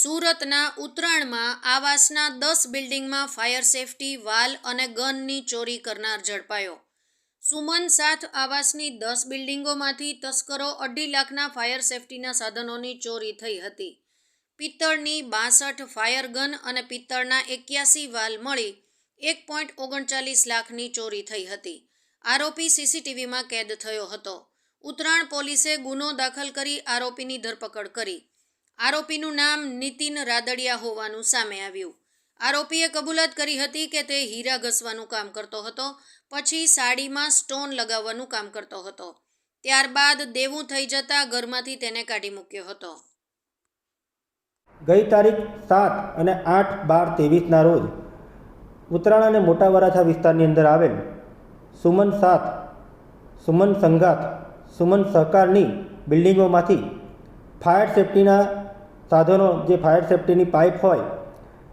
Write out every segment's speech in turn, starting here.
સુરતના ઉત્તરાયણમાં આવાસના દસ બિલ્ડિંગમાં ફાયર સેફટી, વાલ અને ગનની ચોરી કરનાર ઝડપાયો. સુમન સાથ આવાસની દસ બિલ્ડિંગોમાંથી તસ્કરો અઢી લાખના ફાયર સેફટીના સાધનોની ચોરી થઈ હતી. પિત્તળની બાસઠ ફાયર ગન અને પિત્તળના એક્યાસી વાલ મળી એક પોઈન્ટ ઓગણચાલીસ લાખની ચોરી થઈ હતી. આરોપી સીસીટીવીમાં કેદ થયો હતો. ઉત્તરાયણ પોલીસે ગુનો દાખલ કરી આરોપીની ધરપકડ કરી. આરોપીનું નામ નીતિન રાદડિયા હોવાનું સામે આવ્યું. આરોપીએ કબૂલાત કરી હતી કે તે હીરા ઘસવાનું કામ કરતો હતો, પછી સાડીમાં સ્ટોન લગાવવાનું કામ કરતો હતો. ત્યારબાદ દેવું થઈ જતાં ઘરમાંથી તેને કાઢી મૂક્યો હતો. ગઈ તારીખ સાત અને આઠ બાર ત્રેવીસના રોજ ઉત્તરાયણ અને મોટા વરાછા વિસ્તારની અંદર આવેલ સુમન સાત, સુમન સંઘાત સુમન સહકારની બિલ્ડિંગોમાંથી ફાયર સેફટીના સાધનો જે ફાયર સેફટીની પાઇપ હોય,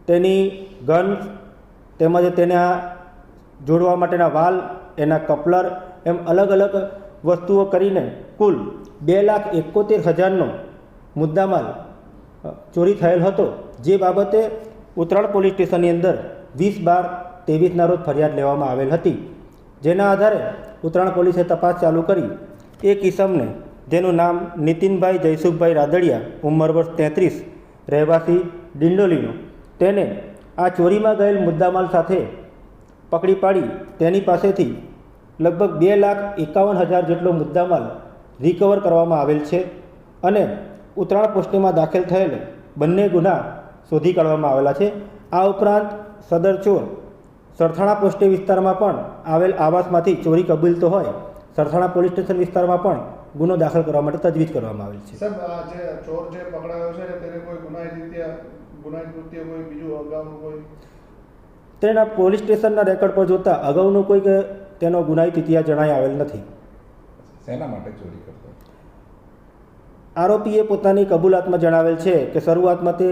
તેની ગન તેમજ તેના જોડવા માટેના વાલ, એના કપલર એમ અલગ અલગ વસ્તુઓ કરીને કુલ બે લાખ એકોતેર હજારનો મુદ્દામાલ ચોરી થયેલ હતો. જે બાબતે ઉત્તરાયણ પોલીસ સ્ટેશનની અંદર વીસ બાર ત્રેવીસના રોજ ફરિયાદ લેવામાં આવેલ હતી. જેના આધારે ઉત્તરાયણ પોલીસે તપાસ ચાલુ કરી. એ ઇસમને જેનું નામ નીતિનભાઈ જયસુખભાઈ રાદડિયા, ઉંમર વર્ષ તેત્રીસ, રહેવાસી ડિંડોલીનો. તેને આ ચોરીમાં ગયેલ મુદ્દામાલ સાથે પકડી પાડી તેની પાસેથી લગભગ બે લાખ એકાવન હજાર જેટલો મુદ્દામાલ રિકવર કરવામાં આવેલ છે અને ઉત્તરાયણ પોસ્ટીમાં દાખલ થયેલ બંને ગુના શોધી કાઢવામાં આવેલા છે. આ ઉપરાંત સદર ચોર સરથાણા પોસ્ટે વિસ્તારમાં પણ આવેલ આવાસમાંથી ચોરી કબૂલતો હોય, સરથાણા પોલીસ સ્ટેશન વિસ્તારમાં પણ ગુનો દાખલ કરવા માટે તજવીજ કરવામાં આવેલ છે. સાહેબ જે ચોર જે પકડાયો છે તેને કોઈ ગુનાહિત રીતે ગુનાહિત કૃત્ય કોઈ બીજું અગાઉનું કોઈ? તેના પોલીસ સ્ટેશનના રેકોર્ડ પર જોતાં અગાઉનો કોઈ કે તેનો ગુનાહિત ઇતિહાસ જણાઈ આવેલ નથી. શેના માટે ચોરી કરતો? આરોપીએ પોતાની કબૂલાતમાં જણાવેલ છે કે શરૂઆતમાં તે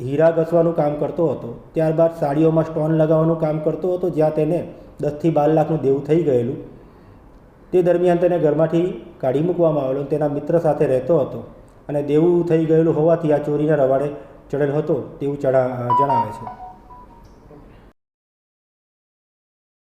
હીરા ઘસવાનું કામ કરતો હતો ત્યારબાદ સાડીઓમાં સ્ટોન લગાવવાનું કામ કરતો હતો જ્યાં તેને દસથી બાર લાખનું દેવું થઈ ગયેલું. તે દરમિયાન તેને ઘરમાંથી કાઢી મૂકવામાં આવેલો તેના મિત્ર સાથે રહેતો હતો. અને દેવું થઈ ગયેલું હોવાથી આ ચોરીના રવાડે ચડેલ હતો તેવું જણાવે છે.